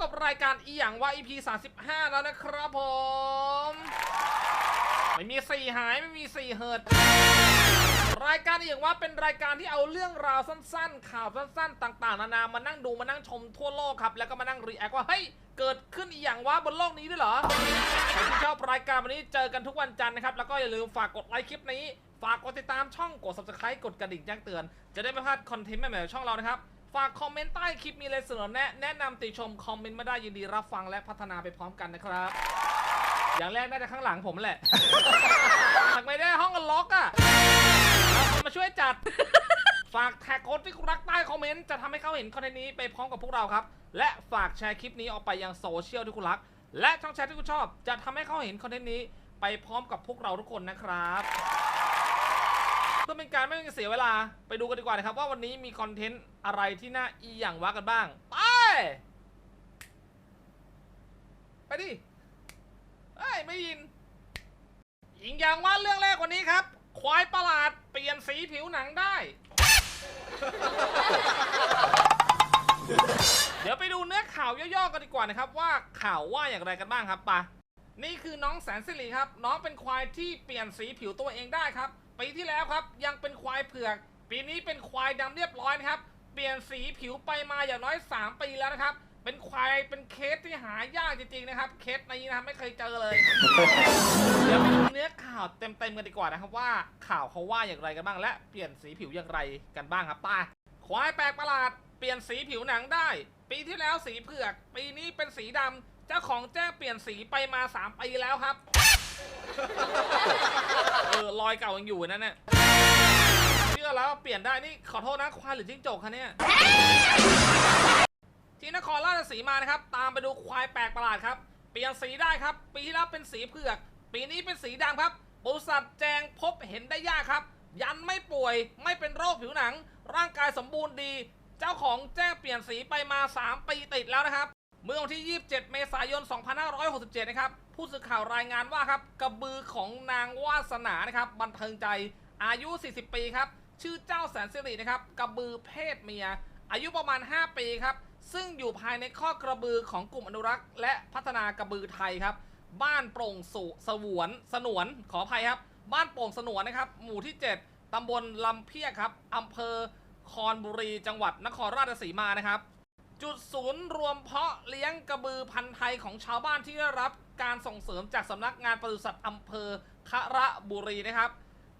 กับรายการอีหยังว่า EP 35 แล้วนะครับผม ไม่มีสี่หายไม่มีสี่เหิดรายการอีหยังว่าเป็นรายการที่เอาเรื่องราวสั้นๆ ข่าวสั้นๆ ต่างๆ นานามานั่งดูมานั่งชมทั่วโลกครับ แล้วก็มานั่งรีแอคว่าเฮ้ยเกิดขึ้นอีหยังว่าบนโลกนี้ด้วยเหรอใครที่ชอบรายการวันนี้เจอกันทุกวันจันทร์นะครับ แล้วก็อย่าลืมฝากกดไลค์คลิปนี้ ฝากกดติดตามช่องกด subscribe กดกระดิ่งแจ้งเตือน จะได้ไม่พลาดคอนเทนต์ใหม่ๆของช่องเรานะครับ ฝากคอมเมนต์ใต้คลิปมีอะไรเสนอแนะแนะนำติชมคอมเมนต์มาได้ยินดีรับฟังและพัฒนาไปพร้อมกันนะครับ อย่างแรกน่าจะข้างหลังผมแหละหากไม่ได้ห้องกันล็อกอะเอาคนมาช่วยจัด ฝากแท็กคนที่คุณรักใต้คอมเมนต์จะทำให้เขาเห็นคอนเทนต์นี้ไปพร้อมกับพวกเราครับ และฝากแชร์คลิปนี้ออกไปยังโซเชียลที่คุณรัก และช่องแชร์ที่คุณชอบ จะทำให้เขาเห็นคอนเทนต์นี้ไปพร้อมกับพวกเราทุกคนนะครับเพื่อเป็นการไม่เสียเวลาไปดูกันดีกว่านะครับ ว่าวันนี้มีคอนเทนต์อะไรที่น่าอีหยังวะกันบ้าง ไป ไปดิเอ้ยไม่ยินยิงอย่างว่าเรื่องแรกวันนี้ครับ ควายประหลาดเปลี่ยนสีผิวหนังได้ เดี๋ยวไปดูเนื้อข่าวย่อๆกันดีกว่านะครับว่าข่าวว่าอย่างไรกันบ้างครับปะนี่คือน้องแสนสิริครับ น้องเป็นควายที่เปลี่ยนสีผิวตัวเองได้ครับ ปีที่แล้วครับ ยังเป็นควายเผือก ปีนี้เป็นควายดำเรียบร้อยนะครับ เปลี่ยนสีผิวไปมาอย่างน้อย 3 ปีแล้วนะครับ เป็นควายเป็นเคสที่หายากจริงๆนะครับ เคสนี้นะครับไม่เคยเจอเลย เดี๋ยวไปดูเนื้อข่าวเต็มๆกันดีกว่านะครับว่าข่าวเขาว่าอย่างไรกันบ้างและเปลี่ยนสีผิวอย่างไรกันบ้างครับป้าควายแปลกประหลาดเปลี่ยนสีผิวหนังได้ ปีที่แล้วสีเผือก ปีนี้เป็นสีดำเจ้าของแจ้งเปลี่ยนสีไปมา 3 ปีแล้วครับ เออรอยเก่ายังอยู่นั่นเนี่ยเชื่อแล้วเปลี่ยนได้นี่ขอโทษนะควายหรือจิ้งจกคะเนี่ยที่นครราชสีมานะครับ ตามไปดูควายแปลกประหลาดครับ เปลี่ยนสีได้ครับ ปีที่แล้วเป็นสีเผือก ปีนี้เป็นสีดำครับบริษัทแจงพบเห็นได้ยากครับ ยันไม่ป่วยไม่เป็นโรคผิวหนัง ร่างกายสมบูรณ์ดี เจ้าของแจ้งเปลี่ยนสีไปมา 3 ปีติดแล้วนะครับ มื่อวันที่ 27 เมษายน 2567 นะครับ ผู้สื่อข่าวรายงานว่าครับ กระบือของนางวาสนานะครับ บันเทิงใจ อายุ 40 ปีครับ ชื่อเจ้าแสนสิรินะครับ กระบือเพศเมีย อายุประมาณ 5 ปีครับ ซึ่งอยู่ภายในข้อกระบือของกลุ่มอนุรักษ์ และพัฒนากระบือไทยครับ บ้านโปร่งสุสวนสนวน ขออภัยครับ บ้านโป่งสนวนนะครับ หมู่ที่ 7 ตำบลลำเพียครับ อำเภอคอนบุรี จังหวัดนครราชสีมานะครับ จุดศูนย์รวมเพาะเลี้ยงกระบือพันธุ์ไทยของชาวบ้านที่ได้รับการส่งเสริมจากสำนักงานปศุสัตว์อำเภอคะระบุรีนะครับ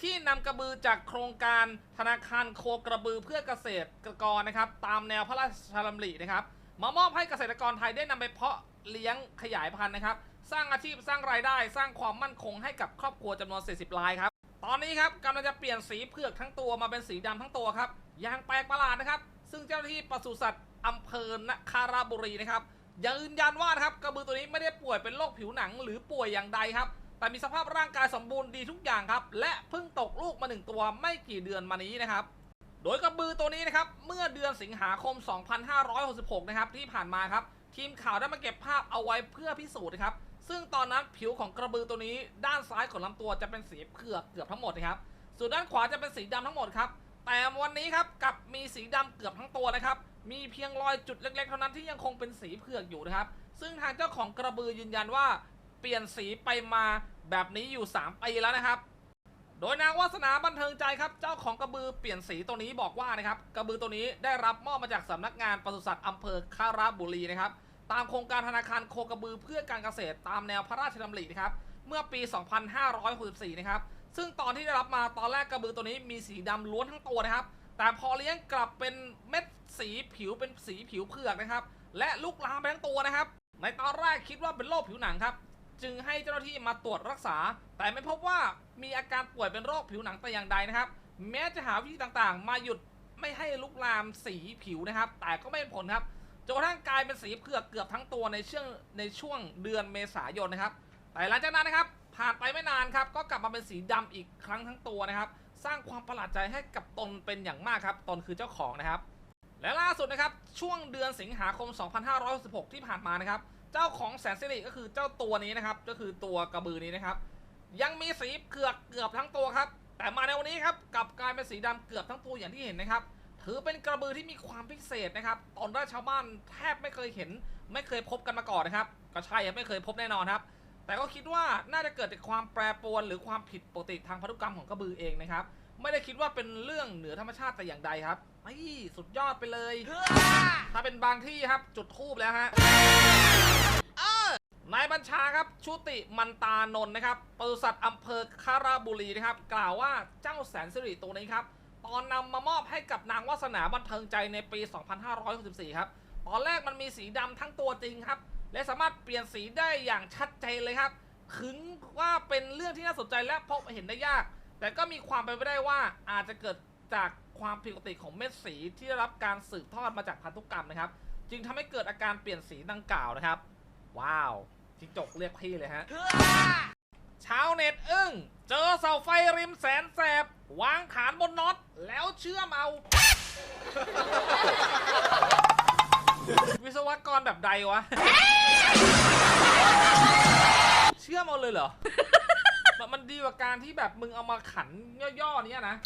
ที่นำกระบือจากโครงการธนาคารโคกระบือเพื่อเกษตรกรนะครับ ตามแนวพระราชดำรินะครับมามอบให้เกษตรกรไทยได้นำไปเพาะเลี้ยงขยายพันธุ์นะครับ สร้างอาชีพสร้างรายได้ สร้างความมั่นคงให้กับครอบครัวจำนวน 40 รายครับ ตอนนี้ครับกำลังจะเปลี่ยนสีเผือกทั้งตัวมาเป็นสีดำทั้งตัวครับยางแปลกประหลาดนะครับ ซึ่งเจ้าหน้าที่ปศุสัตว์ อำเภอนคาราบุรีนะครับยืนยันว่านะครับกระบือตัวนี้ไม่ได้ป่วยเป็นโรคผิวหนังหรือป่วยอย่างใดครับ แต่มีสภาพร่างกายสมบูรณ์ดีทุกอย่างครับ และเพิ่งตกลูกมาหนึ่งตัวไม่กี่เดือนมานี้นะครับโดยกระบือตัวนี้นะครับเมื่อเดือนสิงหาคม 2566 นะครับที่ผ่านมาครับ ทีมข่าวได้มาเก็บภาพเอาไว้เพื่อพิสูจน์นะครับซึ่งตอนนั้นผิวของกระบือตัวนี้ ด้านซ้ายของลำตัวจะเป็นสีเผือกเกือบทั้งหมดนะครับส่วนด้านขวาจะเป็นสีดำทั้งหมดครับ แต่วันนี้ครับกับมีสีดำเกือบทั้งตัวนะครับ มีเพียงรอยจุดเล็กๆ เท่านั้นที่ยังคงเป็นสีเผือกอยู่นะครับ ซึ่งทางเจ้าของกระบือยืนยันว่า เปลี่ยนสีไปมาแบบนี้อยู่ 3 ปีแล้วนะครับ โดยนางวาสนาบันเทิงใจครับ เจ้าของกระบือเปลี่ยนสีตัวนี้บอกว่านะครับ กระบือตัวนี้ได้รับมอบมาจากสำนักงานปศุสัตว์อำเภอคาราบุรีนะครับ ตามโครงการธนาคารโคกระบือเพื่อการเกษตรตามแนวพระราชดำรินะครับ เมื่อปี 2564 นะครับ ซึ่งตอนที่ได้รับมาตอนแรกกระบือตัวนี้มีสีดำล้วนทั้งตัวนะครับ แต่พอเลี้ยงกลับเป็นเม็ดสีผิวเป็นสีผิวเผือกนะครับ และลุกลามไปทั้งตัวนะครับ ในตอนแรกคิดว่าเป็นโรคผิวหนังครับ จึงให้เจ้าหน้าที่มาตรวจรักษา แต่ไม่พบว่ามีอาการป่วยเป็นโรคผิวหนังแต่อย่างใดนะครับ แม้จะหาวิธีต่างๆ มาหยุดไม่ให้ลุกลามสีผิวนะครับ แต่ก็ไม่เป็นผลครับจนกระทั่งกลายเป็นสีเผือกเกือบทั้งตัวในช่วงในช่วงเดือนเมษายนนะครับ แต่หลังจากนั้นนะครับ ผ่านไปไม่นานครับ ก็กลับมาเป็นสีดำอีกครั้งทั้งตัวนะครับ สร้างความประหลาดใจให้กับตนเป็นอย่างมากครับ ตนคือเจ้าของนะครับ และล่าสุดนะครับ ช่วงเดือนสิงหาคม 2566 ที่ผ่านมานะครับ เจ้าของแสนสิริก็คือเจ้าตัวนี้นะครับ ก็คือตัวกระบือนี้นะครับ ยังมีสีเกือกเกือบทั้งตัวครับ แต่มาในวันนี้ครับกลับกลายเป็นสีดำเกือบทั้งตัวอย่างที่เห็นนะครับ ถือเป็นกระบือที่มีความพิเศษนะครับ ตอนแรกชาวบ้านแทบไม่เคยเห็น ไม่เคยพบกันมาก่อนนะครับ ก็ใช่ไม่เคยพบแน่นอนครับ แต่ก็คิดว่าน่าจะเกิดจากความแปรปรวนหรือความผิดปกติทางพันธุกรรมของกระบือเองนะครับ ไม่ได้คิดว่าเป็นเรื่องเหนือธรรมชาติแต่อย่างใดครับไอ้สุดยอดไปเลย ถ้าเป็นบางที่ครับจุดทูบแล้วฮะนายบัญชาครับชุติมันตานนนะครับปศุสัตว์อำเภอคาราบุรีนะครับ กล่าวว่าเจ้าแสนสิริตัวนี้ครับ ตอนนำมามอบให้กับนางวาสนาบันเทิงใจในปี 2564 ครับ ตอนแรกมันมีสีดำทั้งตัวจริงครับ และสามารถเปลี่ยนสีได้อย่างชัดเจนเลยครับ ถึงว่าเป็นเรื่องที่น่าสนใจและพบเห็นได้ยาก แต่ก็มีความเป็นไปได้ว่าอาจจะเกิดจากความผิดปกติของเม็ดสีที่ได้รับการสืบทอดมาจากพันธุกรรมนะครับ จึงทำให้เกิดอาการเปลี่ยนสีดังกล่าวนะครับ ว้าวจิงจกเรียกพี่เลยฮะชาวเน็ตอึ้ง เจอเสาไฟริมแสนแสบ วางฐานบนน็อต แล้วเชื่อมเอา วิศวกรแบบใดวะ เชื่อมเอาเลยเหรอ มันมันดีกว่าการที่แบบมึงเอามาขันย่อๆเนี้ยนะ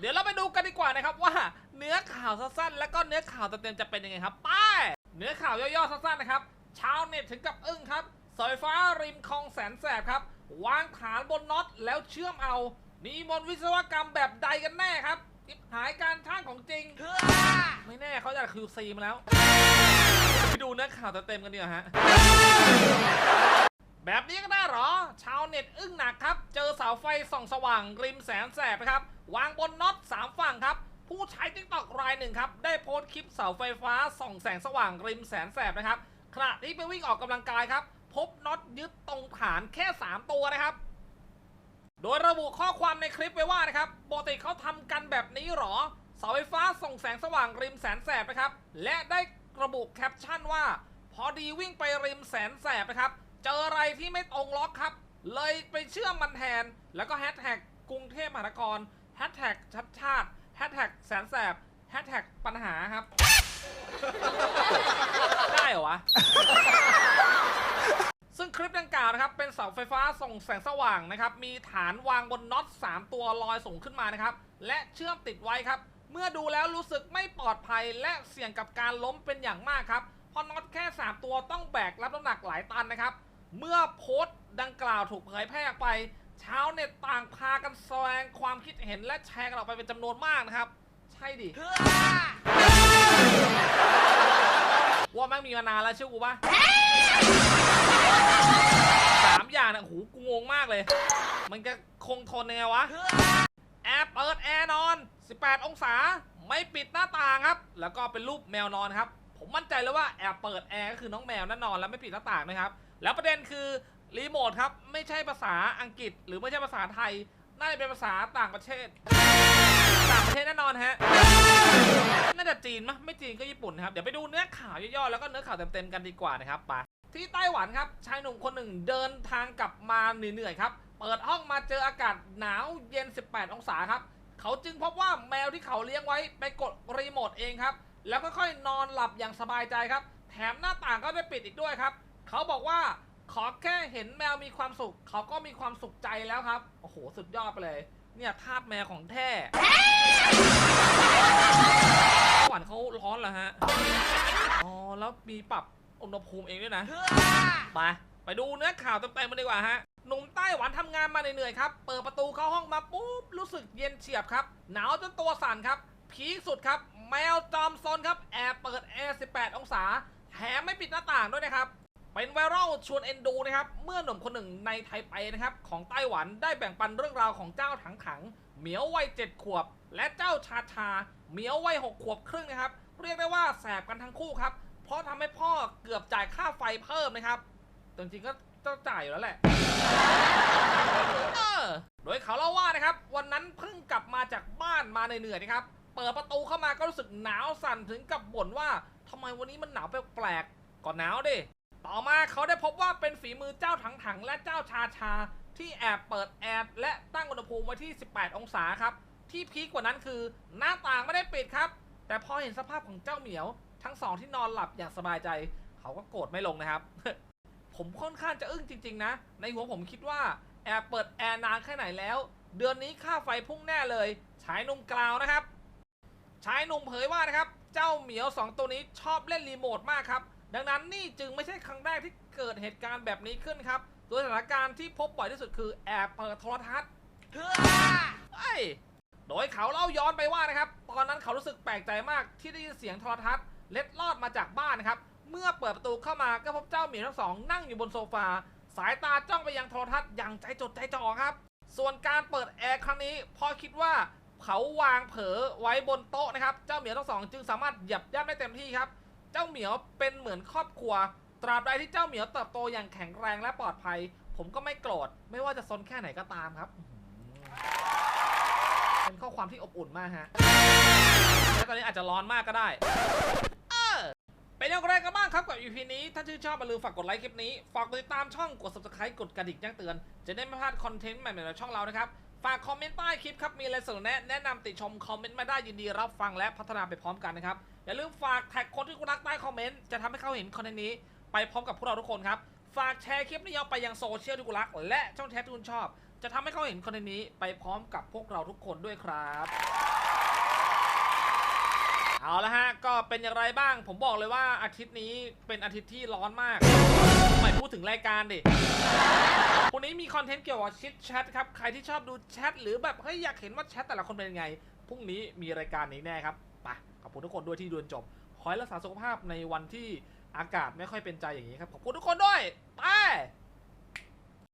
เดี๋ยวเราไปดูกันดีกว่านะครับว่า เนื้อข่าวสั้นๆแล้วก็เนื้อข่าวเต็มๆจะเป็นยังไงครับไป้ายเนื้อข่าวย่อๆสั้นๆนะครับชาวเน็ตถึงกับอึ้งครับสายฟ้าริมคลองแสนแสบครับวางฐานบนน็อตแล้วเชื่อมเอานี่มนต์วิศวกรรมแบบใดกันแน่ครับ ทิบหายการช่าของจริง ไม่แน่เขาจะ QC มาแล้ว ไปดูเนื้อข่าวเต็มๆกันดีกว่าฮะ แบบนี้ก็ได้เหรอ ชาวเน็ตอึ้งหนักครับ เจอเสาไฟส่องสว่างริมแสนแสบนะครับ วางบนน็อตสามฝั่งครับ ผู้ใช้ติ๊กตอกรายหนึ่งครับ ได้โพสต์คลิปเสาไฟฟ้าส่องแสงสว่างริมแสนแสบนะครับขณะที่ไปวิ่งออกกำลังกายครับ พบน็อตยึดตรงฐานแค่ 3 ตัวนะครับ โดยระบุข้อความในคลิปไว้ว่านะครับปกติเขาทำกันแบบนี้หรอเสาไฟฟ้าส่งแสงสว่างริมแสนแสบนะครับ และได้ระบุแคปชั่นว่า พอดีวิ่งไปริมแสนแสบนะครับ เจออะไรที่ไม่ตรงล็อกครับ เลยไปเชื่อมมันแทน แล้วก็แฮชแท็กกรุงเทพมหานครแฮชแท็กชัดชาติแฮชแท็กแสนแสบแฮชแท็กปัญหาครับ ได้เหรอวะ ซึ่งคลิปดังกล่าวนะครับ เป็นเสาไฟฟ้าส่งแสงสว่างนะครับ มีฐานวางบนน็อต 3 ตัวลอยสูงขึ้นมานะครับ และเชื่อมติดไว้ครับ เมื่อดูแล้วรู้สึกไม่ปลอดภัยและเสี่ยงกับการล้มเป็นอย่างมากครับ เพราะน็อตแค่ 3 ตัวต้องแบกรับน้ำหนักหลายตันนะครับ เมื่อโพสต์ดังกล่าวถูกเผยแพร่ออกไป ชาวเน็ตต่างพากันแสดงความคิดเห็นและแชร์กันออกไปเป็นจำนวนมากนะครับ ใช่ดิว่าแม่งมีมานานแล้วเชื่อกูปะ สามอย่างนะโอ้โหกูงงมากเลย มันจะคงทนยังไงวะ แอร์เปิดแอร์นอน 18 องศา ไม่ปิดหน้าต่างครับ แล้วก็เป็นรูปแมวนอนครับ ผมมั่นใจเลยว่าแอร์เปิดแอร์ก็คือน้องแมวนั่นนอนแล้วไม่ปิดหน้าต่างนะครับ แล้วประเด็นคือรีโมทครับไม่ใช่ภาษาอังกฤษ หรือไม่ใช่ภาษาไทย น่าจะเป็นภาษาต่างประเทศ ต่างประเทศแน่นอนฮะ น่าจะจีนมะไม่จีนก็ญี่ปุ่นนะครับ เดี๋ยวไปดูเนื้อข่าวย่อๆแล้วก็เนื้อข่าวเต็มๆกันดีกว่านะครับไป ที่ไต้หวันครับชายหนุ่มคนหนึ่งเดินทางกลับมาเหนื่อยๆครับ เปิดห้องมาเจออากาศหนาวเย็น 18 องศาครับเขาจึงพบว่าแมวที่เขาเลี้ยงไว้ไปกดรีโมทเองครับ แล้วค่อยๆนอนหลับอย่างสบายใจครับ แถมหน้าต่างก็ได้ปิดอีกด้วยครับ เขาบอกว่าขอแค่เห็นแมวมีความสุข เขาก็มีความสุขใจแล้วครับ โอ้โห สุดยอดไปเลย เนี่ยทาสแมวของแท้ไต้หวันเขาร้อนเหรอฮะ อ๋อ แล้วมีปรับ อุณหภูมิเองด้วยนะ ไป ไปดูเนื้อข่าวเต็มๆมาดีกว่าฮะ หนุ่มไต้หวันทำงานมาเหนื่อยๆครับ เปิดประตูเข้าห้องมาปุ๊บ รู้สึกเย็นเฉียบครับ หนาวจนตัวสั่นครับ พีคสุดครับ แมวจอมซนครับ แอบเปิดแอร์ 18 องศา แถมไม่ปิดหน้าต่างด้วยนะครับ เป็นไวรัลชวนเอ็นดูนะครับ เมื่อหนุ่มคนหนึ่งในไทเปนะครับของไต้หวันได้แบ่งปันเรื่องราวของเจ้าถังขัง เหมียววัยเจ็ดขวบ และเจ้าชาชา เหมียววัยหกขวบครึ่งนะครับ เรียกได้ว่าแสบกันทั้งคู่ครับ เพราะทำให้พ่อเกือบจ่ายค่าไฟเพิ่มนะครับแต่จริงๆก็ต้องจ่ายอยู่แล้วแหละ เออโดยเขาเล่าว่านะครับ วันนั้นเพิ่งกลับมาจากบ้านมาเหนื่อยๆนะครับ เปิดประตูเข้ามาก็รู้สึกหนาวสั่นถึงกับบ่นว่าทำไมวันนี้มันหนาวแปลกๆก็หนาวดิ ต่อมาเขาได้พบว่าเป็นฝีมือเจ้าถังถังๆและเจ้าชาชา ที่แอบเปิดแอร์และตั้งอุณหภูมิไว้ที่ 18 องศาครับ ที่พีคกว่านั้นคือหน้าต่างไม่ได้ปิดครับ แต่พอเห็นสภาพของเจ้าเหมียว ทั้งสองที่นอนหลับอย่างสบายใจ เขาก็โกรธไม่ลงนะครับ ผมค่อนข้างจะอึ้งจริง ๆ นะ ในหัวผมคิดว่าแอบเปิดแอร์นานแค่ไหนแล้ว เดือนนี้ค่าไฟพุ่งแน่เลยชายหนุ่มกล่าวนะครับชายหนุ่มเผยว่านะครับ เจ้าเหมียว 2 ตัวนี้ชอบเล่นรีโมทมากครับ ดังนั้นนี่จึงไม่ใช่ครั้งแรกที่เกิดเหตุการณ์แบบนี้ขึ้นครับโดยสถานการณ์ที่พบบ่อยที่สุดคือแอบเปิดโทรทัศน์เฮ้ยโดยเขาเล่าย้อนไปว่านะครับ ตอนนั้นเขารู้สึกแปลกใจมากที่ได้ยินเสียงโทรทัศน์ เล็ดลอดมาจากบ้านนะครับ เมื่อเปิดประตูเข้ามาก็พบเจ้าเหมียวทั้งสองนั่งอยู่บนโซฟา สายตาจ้องไปยังโทรทัศน์อย่างใจจดใจจ่อครับ ส่วนการเปิดแอร์ครั้งนี้พอคิดว่าเขาวางเผลอไว้บนโต๊ะนะครับ เจ้าเหมียวทั้งสองจึงสามารถหยียบย่ำได้เต็มที่ครับ เจ้าเหมียวเป็นเหมือนครอบครัว ตราบใดที่เจ้าเหมียวเติบโตอย่างแข็งแรงและปลอดภัย ผมก็ไม่โกรธไม่ว่าจะซนแค่ไหนก็ตามครับ เป็นข้อความที่อบอุ่นมากฮะและตอนนี้อาจจะร้อนมากก็ได้ เป็นอย่างไรกันบ้างครับกับ EP นี้ ถ้าชื่นชอบอย่าลืมฝากกดไลค์คลิปนี้ ฝากกดติดตามช่องกด subscribe กดกระดิ่งแจ้งเตือน จะได้ไม่พลาดคอนเทนต์ใหม่ๆในช่องเรานะครับ ฝากคอมเมนต์ใต้คลิปครับ มีอะไรเสนอแนะแนะนำติชมคอมเมนต์มาได้ยินดีรับฟังและพัฒนาไปพร้อมกันนะครับ อย่าลืมฝากแท็กคนที่คุณรักใต้คอมเมนต์จะทำให้เขาเห็นคอนเทนต์นี้ ไปพร้อมกับพวกเราทุกคนครับ ฝากแชร์คลิปนี้ออกไปยังโซเชียลที่คุณรัก และช่องแชทที่คุณชอบ จะทำให้เขาเห็นคอนเทนต์นี้ไปพร้อมกับพวกเราทุกคนด้วยครับ เอาละฮะ ก็เป็นอย่างไรบ้าง ผมบอกเลยว่าอาทิตย์นี้เป็นอาทิตย์ที่ร้อนมากไม่พูดถึงรายการดิ วันนี้มีคอนเทนต์เกี่ยวกับชิดแชทครับ ใครที่ชอบดูแชทหรือแบบเฮ้ยอยากเห็นว่าแชทแต่ละคนเป็นยังไง พรุ่งนี้มีรายการนี้แน่ครับไปขอบคุณทุกคนด้วยที่ดูจนจบ ขอให้รักษาสุขภาพในวันที่อากาศไม่ค่อยเป็นใจอย่างนี้ครับ ขอบคุณทุกคนด้วย ไป